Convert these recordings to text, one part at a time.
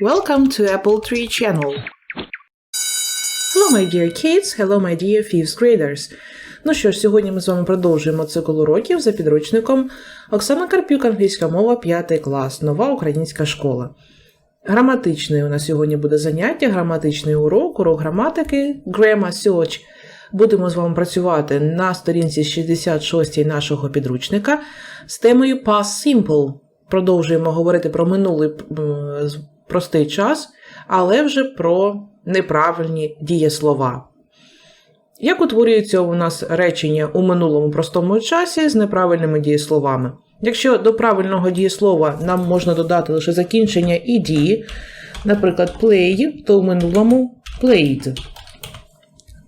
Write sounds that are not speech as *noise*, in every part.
Welcome to Apple Tree Channel. Hello, my dear kids. Hello, my dear fifth graders. Ну що ж, сьогодні ми з вами продовжуємо цикл уроків за підручником Оксана Карпюк, англійська мова, 5 клас, нова українська школа. Граматичний у нас сьогодні буде заняття, граматичний урок, урок граматики, Grammar Search. Будемо з вами працювати на сторінці 66 нашого підручника з темою Past Simple. Продовжуємо говорити про минулий простий час, але вже про неправильні дієслова. Як утворюється у нас речення у минулому простому часі з неправильними дієсловами? Якщо до правильного дієслова нам можна додати лише закінчення і дії, наприклад, play, то в минулому played.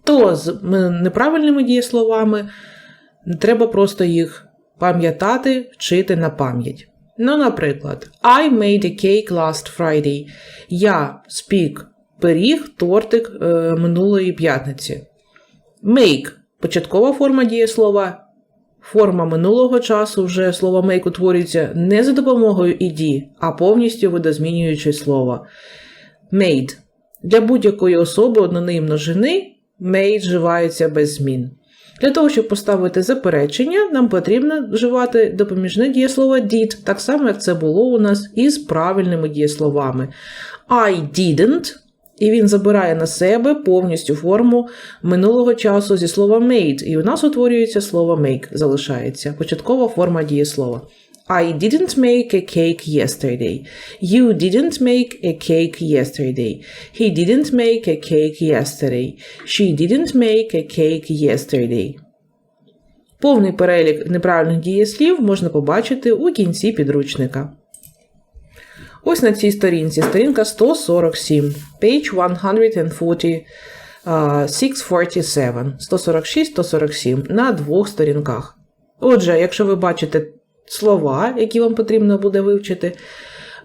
То з неправильними дієсловами треба просто їх пам'ятати, вчити на пам'ять. Ну, наприклад, I made a cake last Friday. Я спік пиріг, тортик е, минулої п'ятниці. Make початкова форма дієслова. Форма минулого часу вже слово make утворюється не за допомогою ed, а повністю видозмінюючи слово. Made. Для будь-якої особи однини множини made вживається без змін. Для того, щоб поставити заперечення, нам потрібно вживати допоміжне дієслово did, так само, як це було у нас із правильними дієсловами. I didn't, і він забирає на себе повністю форму минулого часу зі слова made, і у нас утворюється слово make, залишається початкова форма дієслова. I didn't make a cake yesterday. You didn't make a cake yesterday. He didn't make a cake yesterday. She didn't make a cake yesterday. Повний перелік неправильних дієслів можна побачити у кінці підручника. Ось на цій сторінці, сторінка 147, page 140, а, 647, 146-147 на двох сторінках. Отже, якщо ви бачите слова, які вам потрібно буде вивчити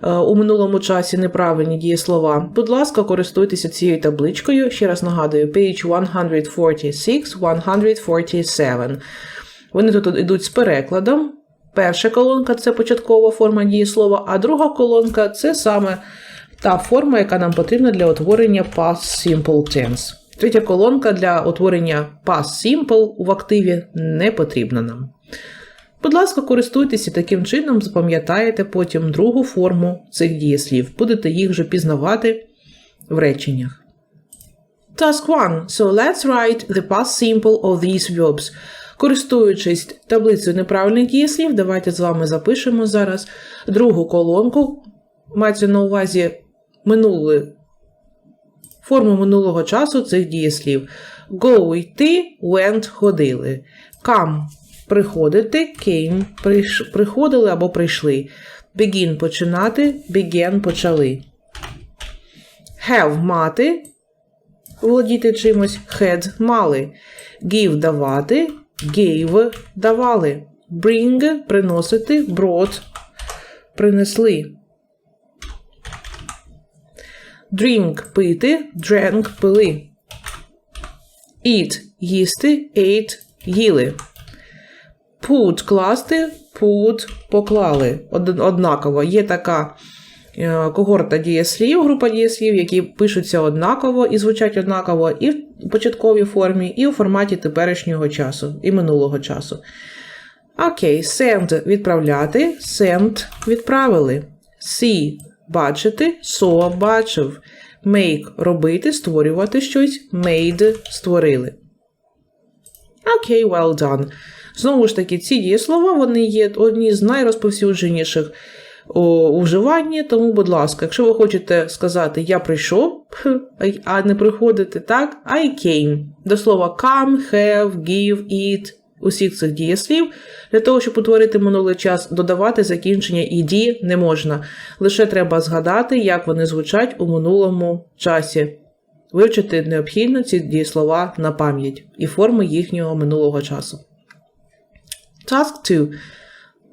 е, у минулому часі неправильні дієслова, будь ласка, користуйтеся цією табличкою. Ще раз нагадую, page 146, 147. Вони тут йдуть з перекладом. Перша колонка це початкова форма дієслова, а друга колонка це саме та форма, яка нам потрібна для утворення past simple tense. Третя колонка для утворення past simple в активі не потрібна нам. Будь ласка, користуйтеся таким чином, запам'ятаєте потім другу форму цих дієслів. Будете їх вже пізнавати в реченнях. Task 1. So let's write the past simple of these verbs. Користуючись таблицею неправильних дієслів, давайте з вами запишемо зараз другу колонку. Мається на увазі минуле, форму минулого часу цих дієслів. Go йти, went ходили. Come приходити, came приходили або прийшли. Begin починати, began почали. Have мати володіти чимось, had мали. Give давати, gave давали. Bring приносити, brought принесли. Drink пити, drank пили. Eat їсти, ate їли. Put класти, put поклали. Однаково. Є така е, когорта дієслів, група дієслів, які пишуться однаково і звучать однаково і в початковій формі, і у форматі теперішнього часу, і минулого часу. Окей, send відправляти, sent відправили. See бачити, saw бачив. Make робити, створювати щось, made створили. Окей, well done. Знову ж таки, ці дієслова вони є одні з найрозповсюдженіших у вживанні, тому, будь ласка, якщо ви хочете сказати я прийшов, *laughs* а не приходити, так, I came. До слова come, have, give, eat, усіх цих дієслів. Для того, щоб утворити минулий час, додавати закінчення «ed» не можна. Лише треба згадати, як вони звучать у минулому часі. Вивчити необхідно ці дієслова на пам'ять і форми їхнього минулого часу. Task 2.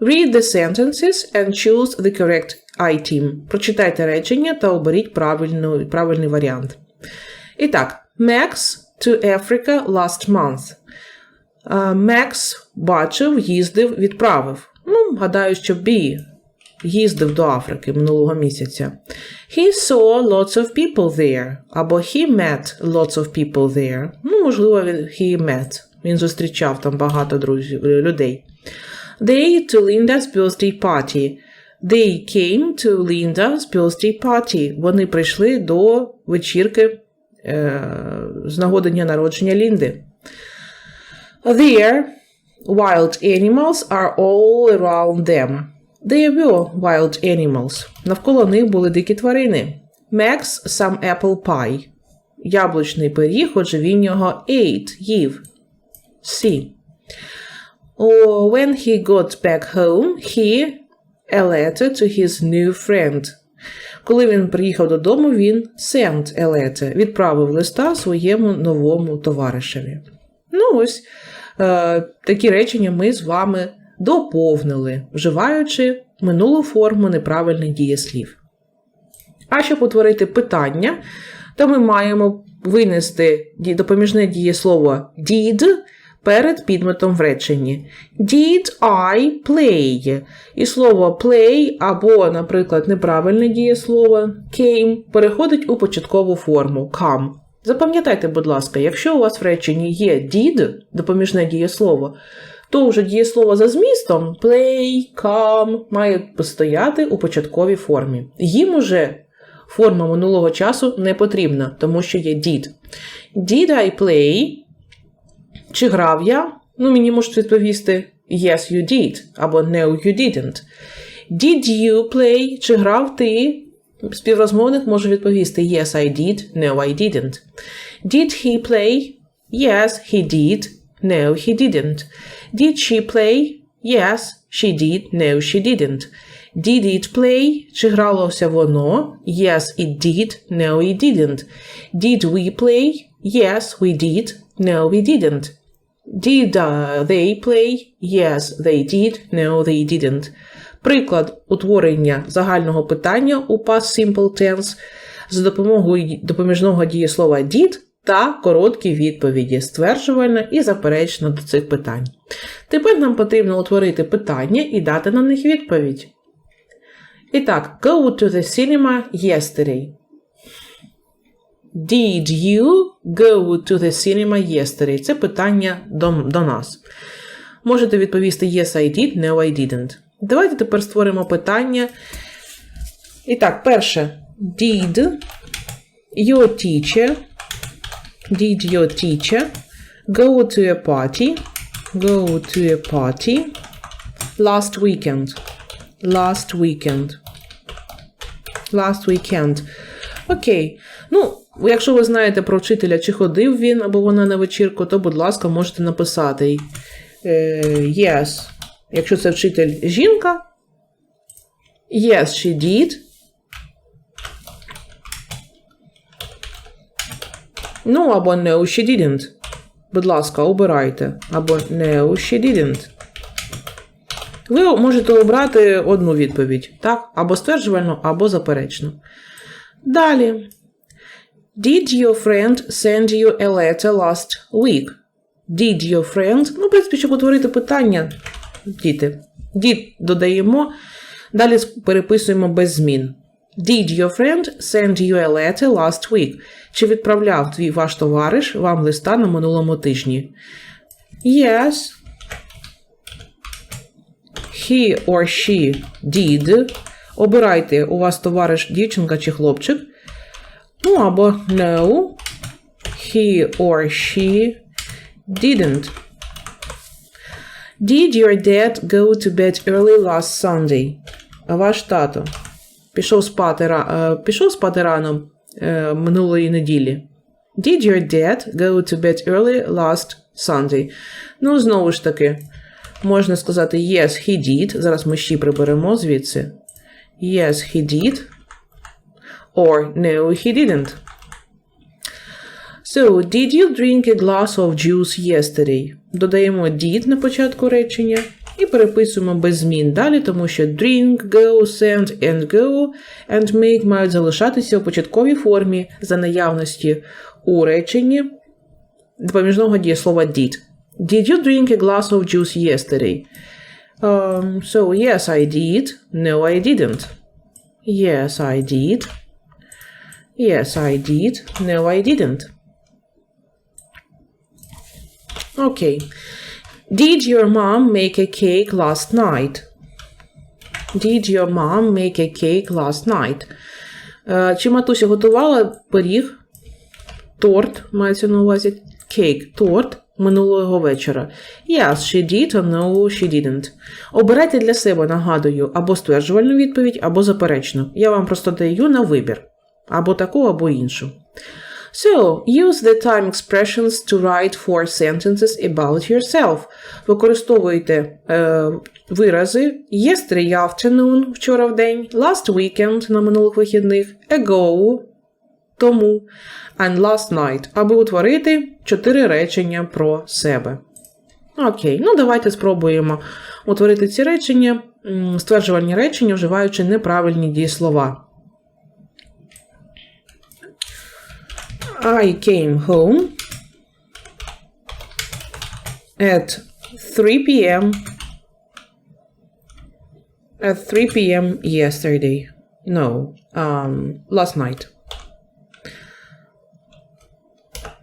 Read the sentences and choose the correct item. Прочитайте речення та оберіть правильну, правильний варіант. І так, Max to Africa last month. Max бачив, їздив, відправив. Ну, гадаю, що be їздив до Африки минулого місяця. He saw lots of people there. Або he met lots of people there. Ну, можливо, he met. Він зустрічав там багато друзів, е, людей. They to Linda's birthday party. They came to Linda's birthday party. Вони прийшли до вечірки е, з нагоди дня народження Лінди. There, wild animals are all around them. There were wild animals. Навколо них були дикі тварини. Max some apple pie. Яблучний пиріг, його ate, їв. C. Or when he got back home, he a letter to his new friend. Коли він приїхав додому, він sent a letter, відправив листа своєму новому товаришеві. Ну ось е, такі речення ми з вами доповнили, вживаючи минулу форму неправильних дієслів. А щоб утворити питання, то ми маємо винести допоміжне дієслово did перед підметом в реченні. Did I play? І слово play або, наприклад, неправильне дієслово came переходить у початкову форму come. Запам'ятайте, будь ласка, якщо у вас в реченні є did, допоміжне дієслово, то вже дієслово за змістом play, come має постояти у початковій формі. Їм уже форма минулого часу не потрібна, тому що є did. Did I play? Чи грав я? Ну, мені можуть відповісти Yes, you did або No, you didn't. Did you play? Чи грав ти? Співрозмовник може відповісти Yes, I did, No, I didn't. Did he play? Yes, he did. No, he didn't. Did she play? Yes, she did. No, she didn't. Did it play? Чи гралося воно? Yes, it did. No, it didn't. Did we play? Yes, we did. No, we didn't. Did uh, they play? Yes, they did. No, they didn't. Приклад утворення загального питання у past simple tense за допомогою допоміжного дієслова did та короткі відповіді, стверджувальна і заперечна до цих питань. Тепер нам потрібно утворити питання і дати на них відповідь. І так, go to the cinema yesterday. Did you go to the cinema yesterday? Це питання до, до нас. Можете відповісти Yes, I did, No, I didn't. Давайте тепер створимо питання. І так, перше. Did your teacher Did your teacher go to a party? Go to a party last weekend. Last weekend. Last weekend. Окей. Ну, якщо ви знаєте про вчителя, чи ходив він або вона на вечірку, то, будь ласка, можете написати е, Yes. Якщо це вчитель жінка. Yes, she did. Ну, або no, she didn't. Будь ласка, обирайте. Або no, she didn't. Ви можете обрати одну відповідь, так? Або стверджувальну, або заперечну. Далі. Did your friend send you a letter last week? Did your friend? Ну, в принципі, щоб утворити питання, діти. Did додаємо, далі переписуємо без змін. Did your friend send you a letter last week? Чи відправляв твій ваш товариш вам листа на минулому тижні? Yes. He or she did. Обирайте, у вас товариш дівчинка чи хлопчик. Ну або no. He or she didn't. Did your dad go to bed early last Sunday? Ваш тато пішов спати, е, пішов спати рано е, минулої неділі. Did your dad go to bed early last Sunday? Ну, знову ж таки, можна сказати yes, he did. Зараз ми ще приберемо звідси. Yes, he did. Or no, he didn't. So, did you drink a glass of juice yesterday? Додаємо did на початку речення і переписуємо без змін далі, тому що drink, go, send and go and make мають залишатися у початковій формі за наявності у реченні допоміжного дієслова did. Did you drink a glass of juice yesterday? Um, so, yes, I did. No, I didn't. Yes, I did. Yes, I did. No, I didn't. Okay. Did your mom make a cake last night? Did your mom make a cake last night? Е, Чи матуся готувала пиріг, торт, мається на увазі кейк, торт минулого вечора? Yes, she did, or no, she didn't. Обирайте для себе, нагадую, або стверджувальну відповідь, або заперечну. Я вам просто даю на вибір. Або таку, або іншу. So, use the time expressions to write four sentences about yourself. Використовуйте е, вирази yesterday afternoon, вчора в день, last weekend на минулих вихідних, ago, тому, and last night, аби утворити чотири речення про себе. Окей, ну давайте спробуємо утворити ці речення, стверджувальні речення, вживаючи неправильні дієслова. I came home at 3 p.m. At 3 p.m. yesterday. No, um, last night.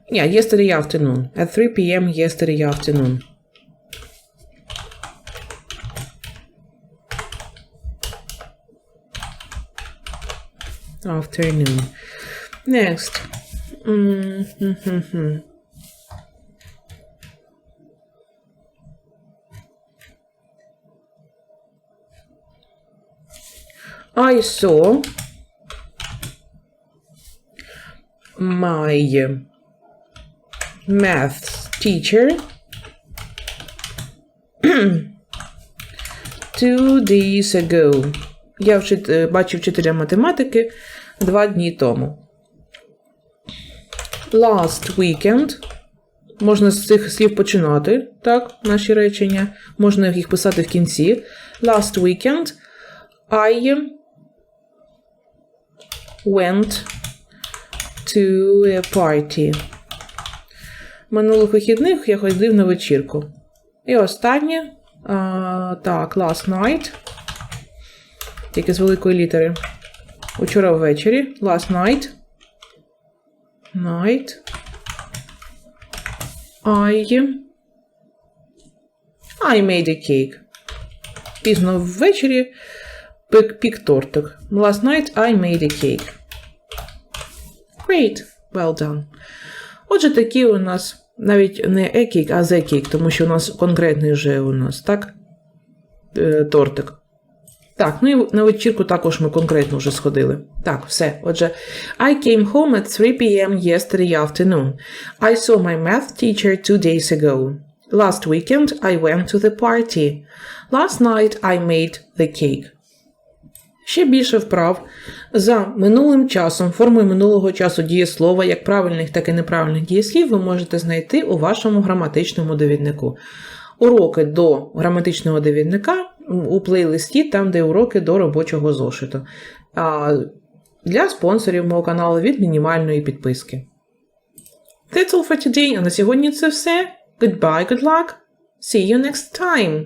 Yeah, yesterday afternoon. At 3 p.m. yesterday afternoon. Afternoon. Next. I saw my math teacher *clears throat* two days ago. Я бачив вчителя математики два дні тому. Last weekend. Можна з цих слів починати, так, наші речення. Можна їх писати в кінці. Last weekend I went to a party. Минулих вихідних я ходив на вечірку. І останнє. А, так, last night. Тільки з великої літери. Учора ввечері. Last night. Night. I. I made a cake. Пізно ввечері пік, пік тортик. Last night I made a cake. Great. Well done. Отже, такі у нас навіть не a cake, а the cake, тому що у нас конкретний вже у нас, так? Е, Тортик. Так, ну і на вечірку також ми конкретно вже сходили. Так, все. Отже, I came home at 3 p.m. yesterday afternoon. I saw my math teacher two days ago. Last weekend I went to the party. Last night I made the cake. Ще більше вправ за минулим часом, формою минулого часу дієслова, як правильних, так і неправильних дієслів, ви можете знайти у вашому граматичному довіднику. Уроки до граматичного довідника у плейлисті, там, де уроки до робочого зошиту. А для спонсорів мого каналу від мінімальної підписки. That's all for today. А на сьогодні це все. Goodbye, good luck. See you next time.